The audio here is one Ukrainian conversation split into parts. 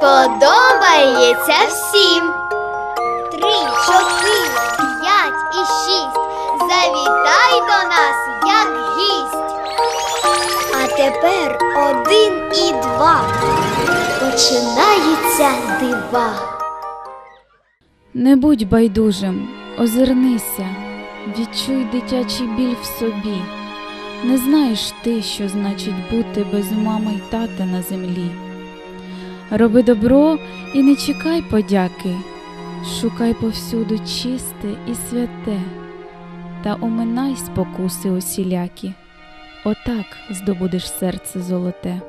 сподобається всім. Три, чотири, п'ять і шість. Завітай до нас, як гість. А тепер один і два. Починаються дива. Не будь байдужим, озирнися, відчуй дитячий біль в собі. Не знаєш ти, що значить бути без мами й тата на землі. Роби добро і не чекай подяки, шукай повсюду чисте і святе, та оминай спокуси усілякі, отак здобудеш серце золоте.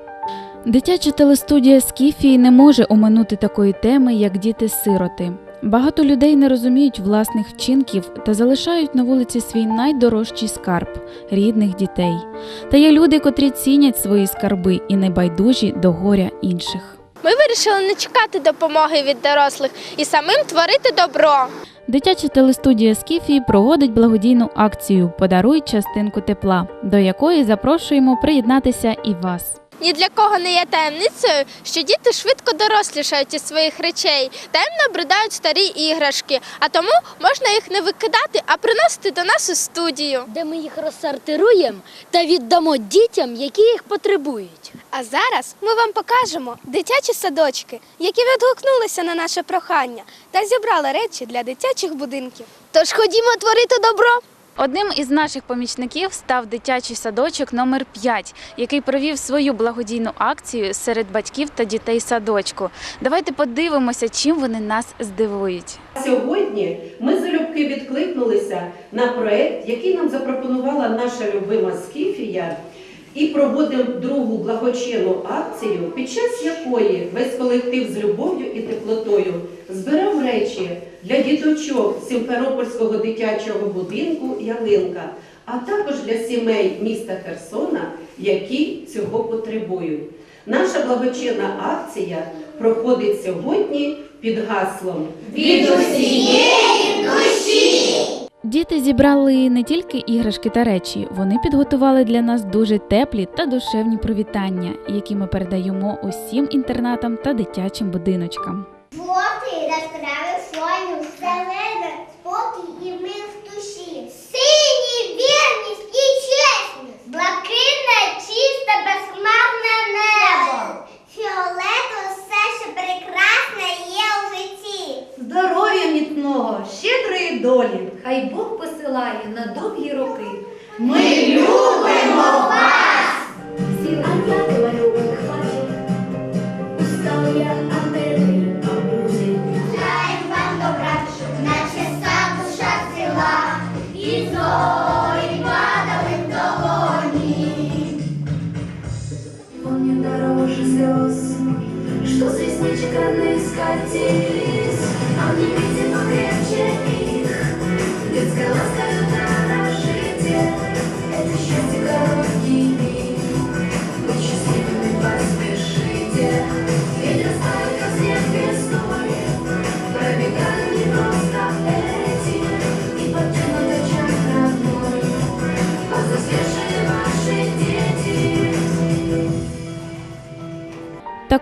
Дитяча телестудія Скіфії не може оминути такої теми, як діти-сироти. Багато людей не розуміють власних вчинків та залишають на вулиці свій найдорожчий скарб рідних дітей. Та є люди, котрі цінять свої скарби і не байдужі до горя інших. Ми вирішили не чекати допомоги від дорослих і самим творити добро. Дитяча телестудія Скіфії проводить благодійну акцію Подаруй частинку тепла, до якої запрошуємо приєднатися і вас. Ні для кого не є таємницею, що діти швидко дорослішають із своїх речей, таємно бридають старі іграшки, а тому можна їх не викидати, а приносити до нас у студію. де ми їх розсортируємо та віддамо дітям, які їх потребують. А зараз ми вам покажемо дитячі садочки, які відгукнулися на наше прохання та зібрали речі для дитячих будинків. Тож ходімо творити добро. Одним із наших помічників став дитячий садочок номер 5 який провів свою благодійну акцію серед батьків та дітей садочку. Давайте подивимося, чим вони нас здивують. Сьогодні ми залюбки відкликнулися на проект, який нам запропонувала наша любима Скіфія, і проводимо другу благочинну акцію, під час якої весь колектив з любов'ю і теплотою збирав речі для діточок Сімферопольського дитячого будинку Ялинка, а також для сімей міста Херсона, які цього потребують. Наша благочинна акція проходить сьогодні під гаслом від Діти зібрали не тільки іграшки та речі, вони підготували для нас дуже теплі та душевні привітання, які ми передаємо усім інтернатам та дитячим будиночкам. Жовтий яскравий соню, зелене, спокій і мир в душі. Синій вірність і чесність, блакитне, чисте, безхмарне небо. Фіолетово все, що прекрасне є у житті. Здоров'я міцного, щедрої долі, хай Бог посилає на довгі роки. Ми любимо вас! Всі ангели малюють хвачі, устав я, а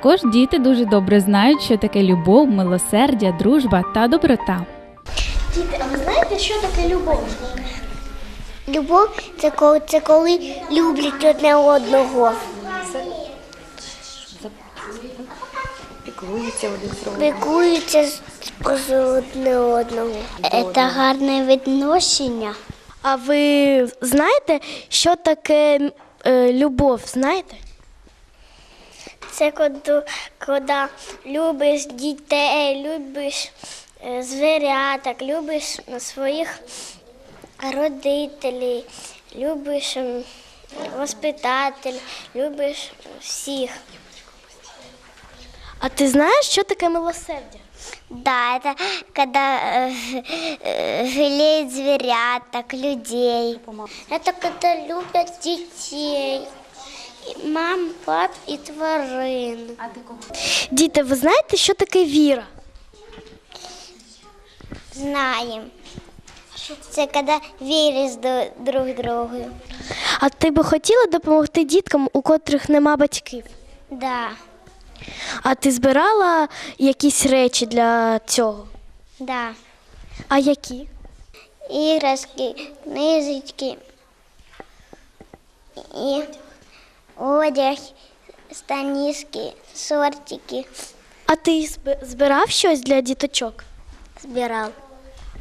Також діти дуже добре знають, що таке любов, милосердя, дружба та доброта. Діти, а ви знаєте, що таке любов? Любов це коли, це коли люблять одне одного. Піклуються з одне одного. Це гарне відношення. А ви знаєте, що таке е, любов? Знаєте? Це коли, коли любиш дітей, любиш е, звіряток, любиш своїх родителей, любиш ем, воспитатель, любиш всіх. А ти знаєш, що таке милосердя? Да, это когда э, э, жалеют зверяток, людей. Это когда любят детей. Мам, пап і тварин. Діти, ви знаєте, що таке віра? Знаємо. Це коли віриш до друг другу. А ти би хотіла допомогти діткам, у котрих нема батьків? Да. А ти збирала якісь речі для цього? Да. А які? Іграшки, книжечки. І одяг, станішки, шортики. А ти збирав щось для діточок? Збирав.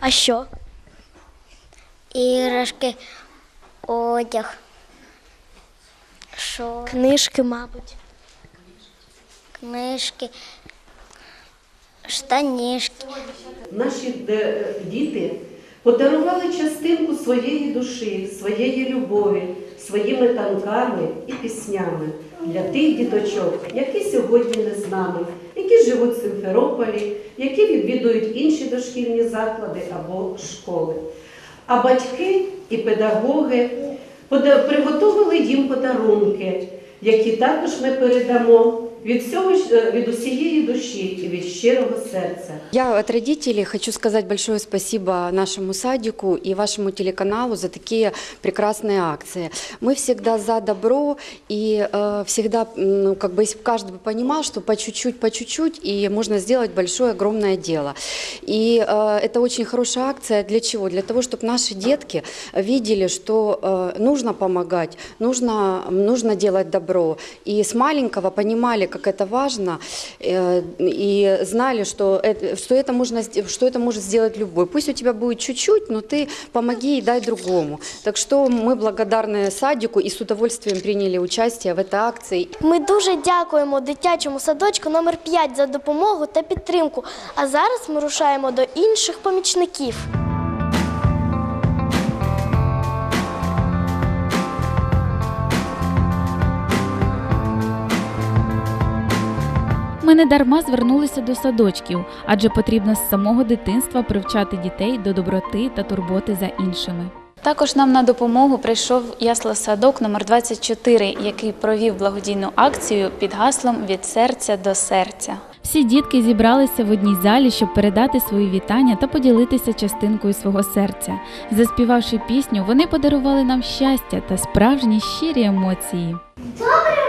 А що? Іграшки, одяг. Що? Книжки, мабуть. Книжки, штанішки. Наші е, діти подарували частинку своєї душі, своєї любові, своїми танками і піснями для тих діточок, які сьогодні не з нами, які живуть в Симферополі, які відвідують інші дошкільні заклади або школи. А батьки і педагоги приготували їм подарунки, які також ми передамо від, всього, ж- е, від усієї душі і від щирого серця. Я от родителей хочу сказать большое спасибо нашему садику и вашему телеканалу за такие прекрасные акции. Мы всегда за добро и э, всегда, м, ну, как бы, если бы каждый бы понимал, что по чуть-чуть, по чуть-чуть, и можно сделать большое, огромное дело. И э, это очень хорошая акция для чего? Для того, чтобы наши детки видели, что э, нужно помогать, нужно, нужно делать добро. И с маленького понимали, как это важно, э, и знали, что это, что, это можно, сде- что это может сделать любой. Пусть у тебя будет чуть-чуть, но ты помоги и дай другому. Так что мы благодарны садику и с удовольствием приняли участие в этой акции. Ми дуже дякуємо дитячому садочку номер 5 за допомогу та підтримку. А зараз ми рушаємо до інших помічників. Ми не дарма звернулися до садочків, адже потрібно з самого дитинства привчати дітей до доброти та турботи за іншими. Також нам на допомогу прийшов ясла-садок номер 24, який провів благодійну акцію під гаслом Від серця до серця. Всі дітки зібралися в одній залі, щоб передати свої вітання та поділитися частинкою свого серця. Заспівавши пісню, вони подарували нам щастя та справжні щирі емоції. Добре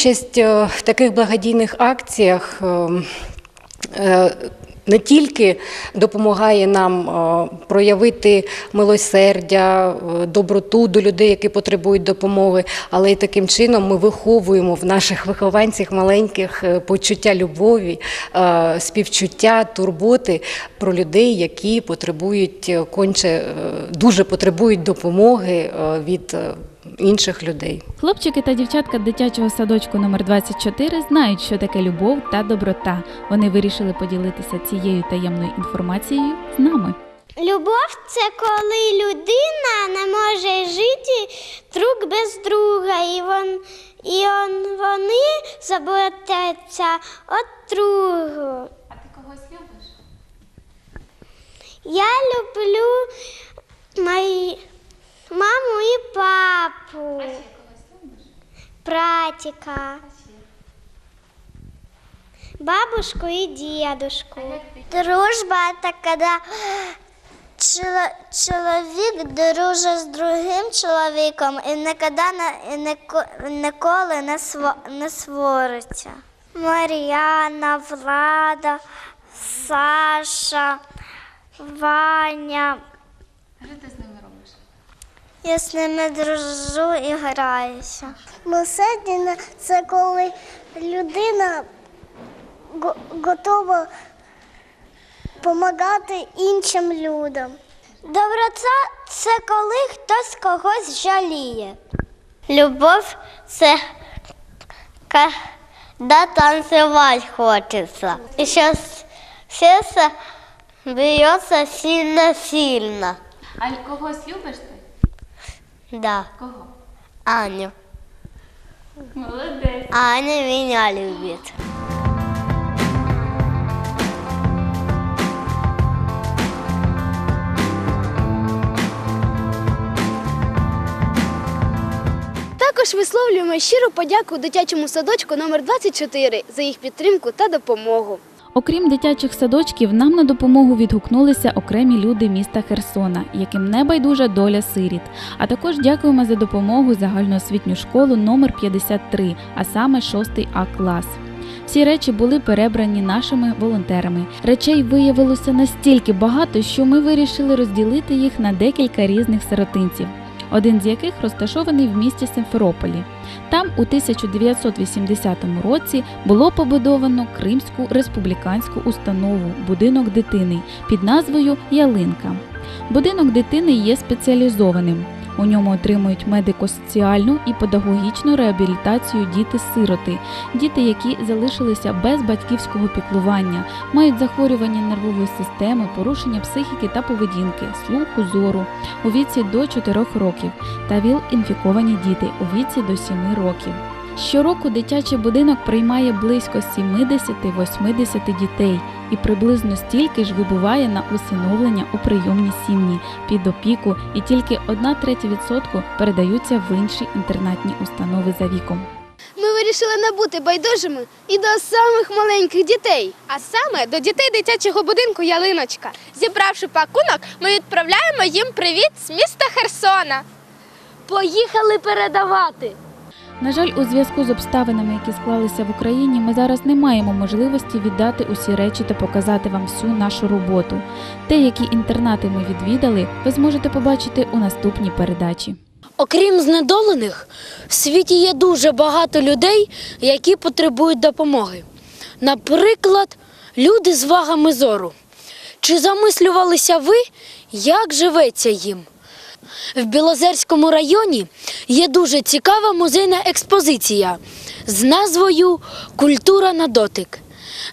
Участь е, в таких благодійних акціях е, е, не тільки допомагає нам проявити милосердя, доброту до людей, які потребують допомоги, але й таким чином ми виховуємо в наших вихованцях маленьких почуття любові, співчуття, турботи про людей, які потребують конче дуже потребують допомоги від інших людей. Хлопчики та дівчатка дитячого садочку номер 24 знають, що таке любов та доброта. Вони вирішили поділитися цією таємною інформацією з нами. Любов це коли людина не може жити друг без друга, і, вон, і он, вони заботяться от другу. А ти когось любиш? Я люблю мої маму і папу, когось любиш? братика, бабушку і дедушку. Дружба це коли чоловік дружить з другим чоловіком і ніколи, не- не, свариться. Мар'яна, Влада, Саша, Ваня. Що ти з ними робиш? Я з ними дружу і граюся. Милосердя – це коли людина готова допомагати іншим людям. Доброта – це коли хтось когось жаліє. Любов – це коли танцювати хочеться. І що серце б'ється сильно-сильно. А когось любиш? Да, Кого? Аню. Молодець. Аня меня любит. Також висловлюємо щиру подяку дитячому садочку номер 24 за їх підтримку та допомогу. Окрім дитячих садочків, нам на допомогу відгукнулися окремі люди міста Херсона, яким не байдужа доля сиріт. А також дякуємо за допомогу загальноосвітню школу номер 53, а саме 6 А клас. Всі речі були перебрані нашими волонтерами. Речей виявилося настільки багато, що ми вирішили розділити їх на декілька різних сиротинців, один з яких розташований в місті Симферополі. Там у 1980 році було побудовано Кримську республіканську установу Будинок дитини під назвою Ялинка. Будинок дитини є спеціалізованим. У ньому отримують медико-соціальну і педагогічну реабілітацію діти-сироти, діти, які залишилися без батьківського піклування, мають захворювання нервової системи, порушення психіки та поведінки, слуху, зору. У віці до 4 років. Та ВІЛ-інфіковані діти у віці до 7 років. Щороку дитячий будинок приймає близько 70-80 дітей і приблизно стільки ж вибуває на усиновлення у прийомні сім'ї під опіку, і тільки 1 третя відсотку передаються в інші інтернатні установи за віком. Ми вирішили не бути байдужими і до самих маленьких дітей. А саме до дітей дитячого будинку Ялиночка. Зібравши пакунок, ми відправляємо їм привіт з міста Херсона. Поїхали передавати. На жаль, у зв'язку з обставинами, які склалися в Україні, ми зараз не маємо можливості віддати усі речі та показати вам всю нашу роботу. Те, які інтернати ми відвідали, ви зможете побачити у наступній передачі. Окрім знедолених, в світі є дуже багато людей, які потребують допомоги. Наприклад, люди з вагами зору. Чи замислювалися ви, як живеться їм? В Білозерському районі є дуже цікава музейна експозиція з назвою Культура на дотик,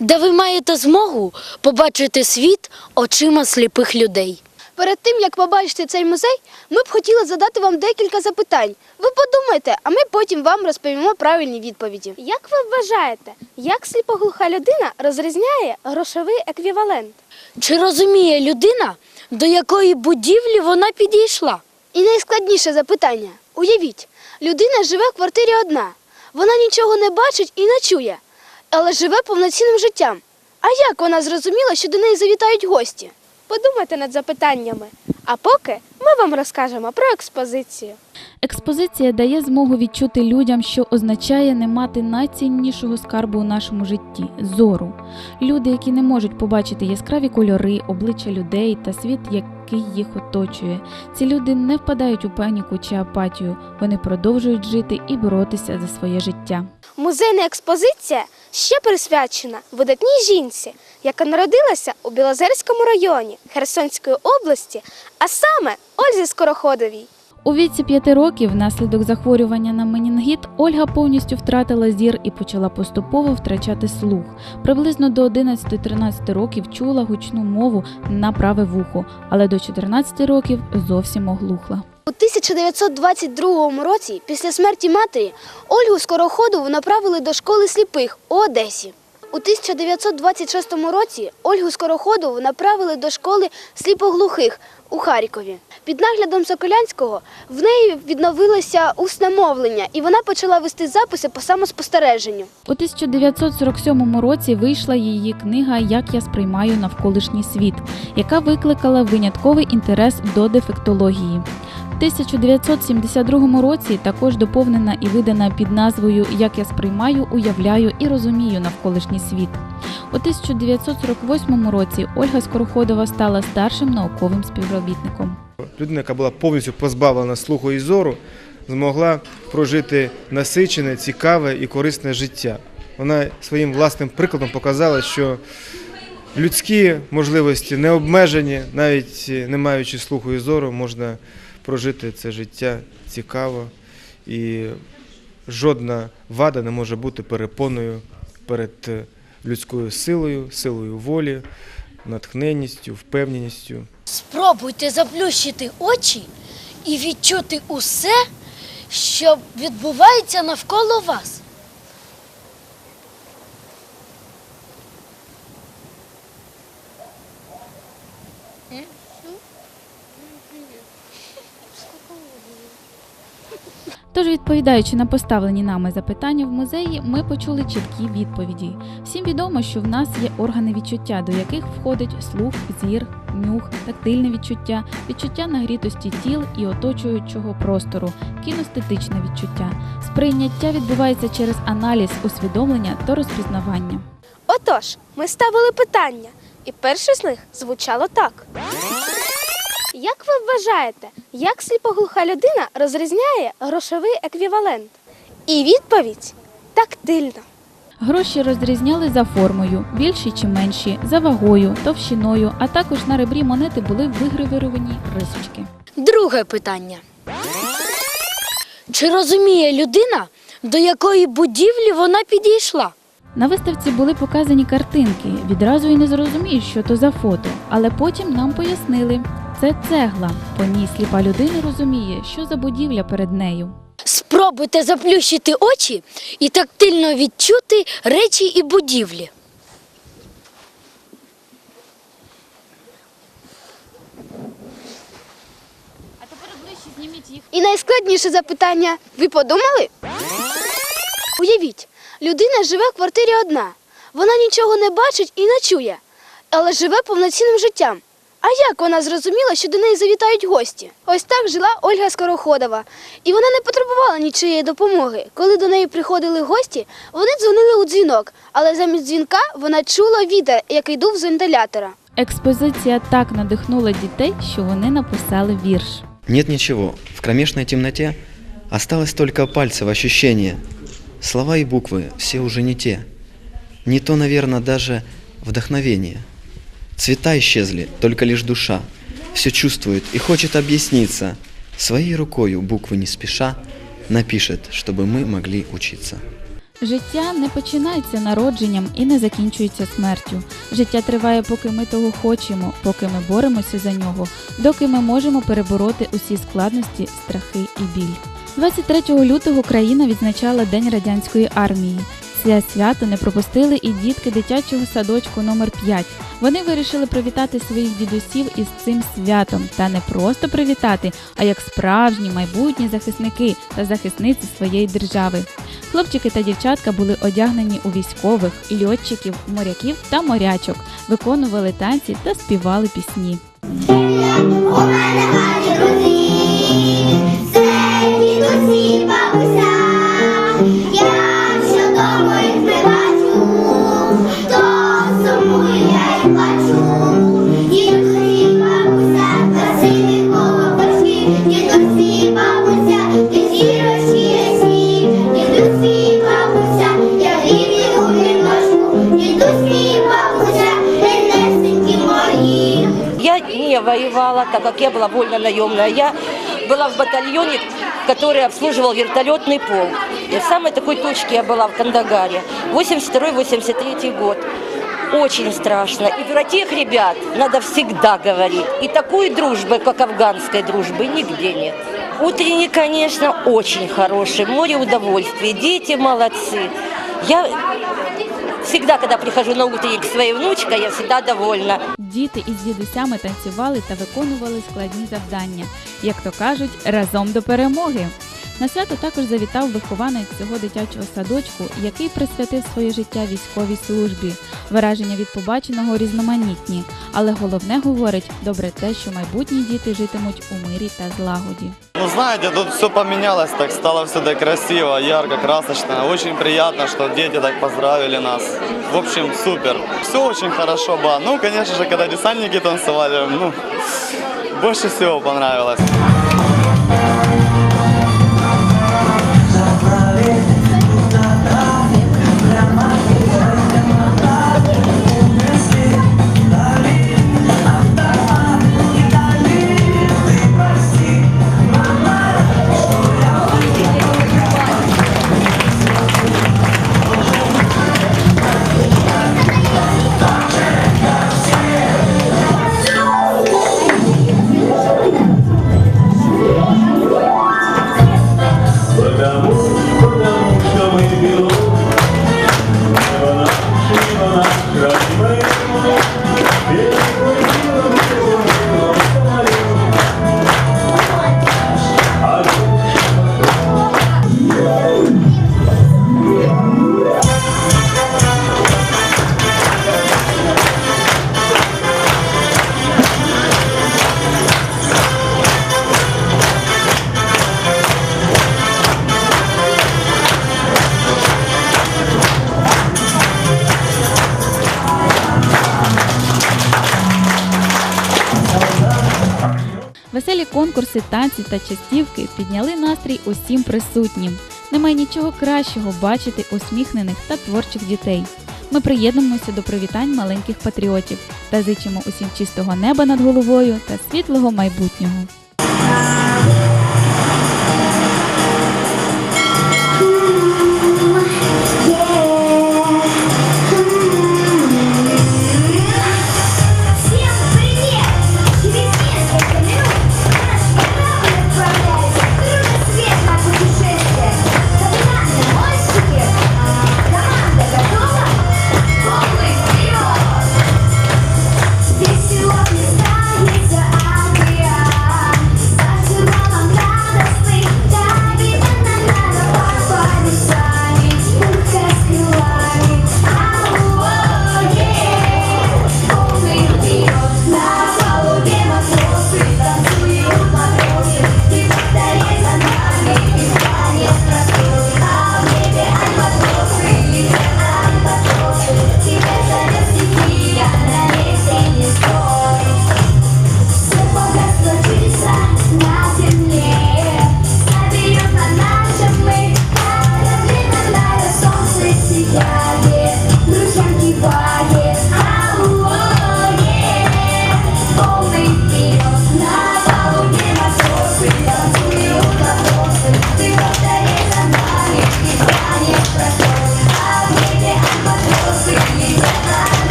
де ви маєте змогу побачити світ очима сліпих людей. Перед тим як побачити цей музей, ми б хотіли задати вам декілька запитань. Ви подумайте, а ми потім вам розповімо правильні відповіді. Як ви вважаєте, як сліпоглуха людина розрізняє грошовий еквівалент? Чи розуміє людина, до якої будівлі вона підійшла? І найскладніше запитання: уявіть, людина живе в квартирі одна. Вона нічого не бачить і не чує, але живе повноцінним життям. А як вона зрозуміла, що до неї завітають гості? Подумайте над запитаннями. А поки ми вам розкажемо про експозицію. Експозиція дає змогу відчути людям, що означає не мати найціннішого скарбу у нашому житті зору. Люди, які не можуть побачити яскраві кольори, обличчя людей та світ, який їх оточує. Ці люди не впадають у паніку чи апатію. Вони продовжують жити і боротися за своє життя. Музейна експозиція ще присвячена видатній жінці, яка народилася у Білозерському районі Херсонської області, а саме Ользі Скороходовій. У віці п'яти років внаслідок захворювання на менінгіт Ольга повністю втратила зір і почала поступово втрачати слух. Приблизно до 11-13 років чула гучну мову на праве вухо, але до 14 років зовсім оглухла. У 1922 році, після смерті матері, Ольгу Скороходову направили до школи сліпих у Одесі. У 1926 році Ольгу Скороходову направили до школи сліпоглухих у Харкові. Під наглядом Соколянського в неї відновилося усне мовлення, і вона почала вести записи по самоспостереженню. У 1947 році вийшла її книга Як я сприймаю навколишній світ, яка викликала винятковий інтерес до дефектології. В 1972 році також доповнена і видана під назвою Як я сприймаю, уявляю і розумію навколишній світ. У 1948 році Ольга Скороходова стала старшим науковим співробітником. Людина, яка була повністю позбавлена слуху і зору, змогла прожити насичене, цікаве і корисне життя. Вона своїм власним прикладом показала, що людські можливості не обмежені, навіть не маючи слуху і зору, можна прожити це життя цікаво, і жодна вада не може бути перепоною перед людською силою, силою волі, натхненністю, впевненістю. Спробуйте заплющити очі і відчути усе, що відбувається навколо вас. Тож, відповідаючи на поставлені нами запитання в музеї, ми почули чіткі відповіді. Всім відомо, що в нас є органи відчуття, до яких входить слух, зір, нюх, тактильне відчуття, відчуття нагрітості тіл і оточуючого простору, кіностетичне відчуття. Сприйняття відбувається через аналіз, усвідомлення та розпізнавання. Отож, ми ставили питання, і перше з них звучало так. Як ви вважаєте, як сліпоглуха людина розрізняє грошовий еквівалент? І відповідь тактильно. Гроші розрізняли за формою, більші чи менші, за вагою, товщиною, а також на ребрі монети були вигравіровані рисочки. Друге питання. Чи розуміє людина, до якої будівлі вона підійшла? На виставці були показані картинки. Відразу і не зрозумієш, що то за фото, але потім нам пояснили. Це цегла. По ній сліпа людина розуміє, що за будівля перед нею. Спробуйте заплющити очі і тактильно відчути речі і будівлі. А тепер ближче зніміть їх. І найскладніше запитання ви подумали? Уявіть, людина живе в квартирі одна. Вона нічого не бачить і не чує, але живе повноцінним життям. А як вона зрозуміла, що до неї завітають гості? Ось так жила Ольга Скороходова. І вона не потребувала нічиєї допомоги. Коли до неї приходили гості, вони дзвонили у дзвінок, але замість дзвінка вона чула вітер, який дув з вентилятора. Експозиція так надихнула дітей, що вони написали вірш. Нет ничего. В кромешной темноте осталось только пальцев ощущение. Слова и буквы все уже не те. Не то, наверное, даже вдохновение. Цвета исчезли, только лишь душа. Все чувствует и хочет объясниться. Своей рукою буквы не спеша напишет, чтобы мы могли учиться. Життя не починається народженням і не закінчується смертю. Життя триває, поки ми того хочемо, поки ми боремося за нього, доки ми можемо перебороти усі складності, страхи і біль. 23 лютого країна відзначала День радянської армії. Це свято не пропустили і дітки дитячого садочку номер 5 Вони вирішили привітати своїх дідусів із цим святом та не просто привітати, а як справжні майбутні захисники та захисниці своєї держави. Хлопчики та дівчатка були одягнені у військових, льотчиків, моряків та морячок, виконували танці та співали пісні. Наемная. Я была в батальоне, который обслуживал вертолетный полк. И в самой такой точке я была в Кандагаре. 82-83 год. Очень страшно. И про тех ребят надо всегда говорить. И такой дружбы, как афганской дружбы, нигде нет. Утренний, конечно, очень хороший. Море удовольствия. Дети молодцы. Я всегда, когда прихожу на утренник своей внучке, я всегда довольна. Діти із дідусями танцювали та виконували складні завдання, як то кажуть, разом до перемоги. На свято також завітав вихованець цього дитячого садочку, який присвятив своє життя військовій службі. Враження від побаченого різноманітні, але головне говорить добре те, що майбутні діти житимуть у мирі та злагоді. Ну, знаете, тут все поменялось, так стало все так красиво, ярко, красочно. Очень приятно, что дети так поздравили нас. В общем, супер. Все очень хорошо было. Ну, конечно же, когда десантники танцевали, ну, больше всего понравилось. Конкурси, танці та частівки підняли настрій усім присутнім. Немає нічого кращого бачити усміхнених та творчих дітей. Ми приєднуємося до привітань маленьких патріотів та зичимо усім чистого неба над головою та світлого майбутнього.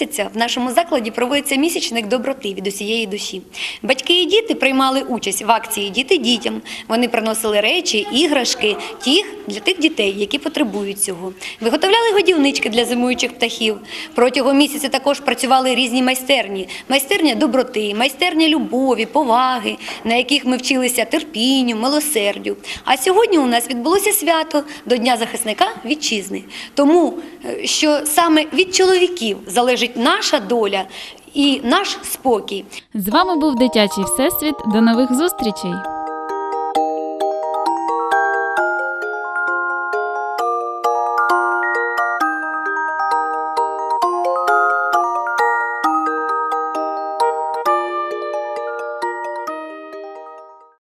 Місяця в нашому закладі проводиться місячник доброти від усієї душі. Батьки і діти приймали участь в акції Діти дітям. Вони приносили речі, іграшки тих для тих дітей, які потребують цього. Виготовляли годівнички для зимуючих птахів. Протягом місяця також працювали різні майстерні: майстерня доброти, майстерня любові, поваги, на яких ми вчилися терпінню, милосердю. А сьогодні у нас відбулося свято до Дня захисника вітчизни. Тому е, що саме від чоловіків залежить наша доля і наш спокій. З вами був дитячий всесвіт. До нових зустрічей!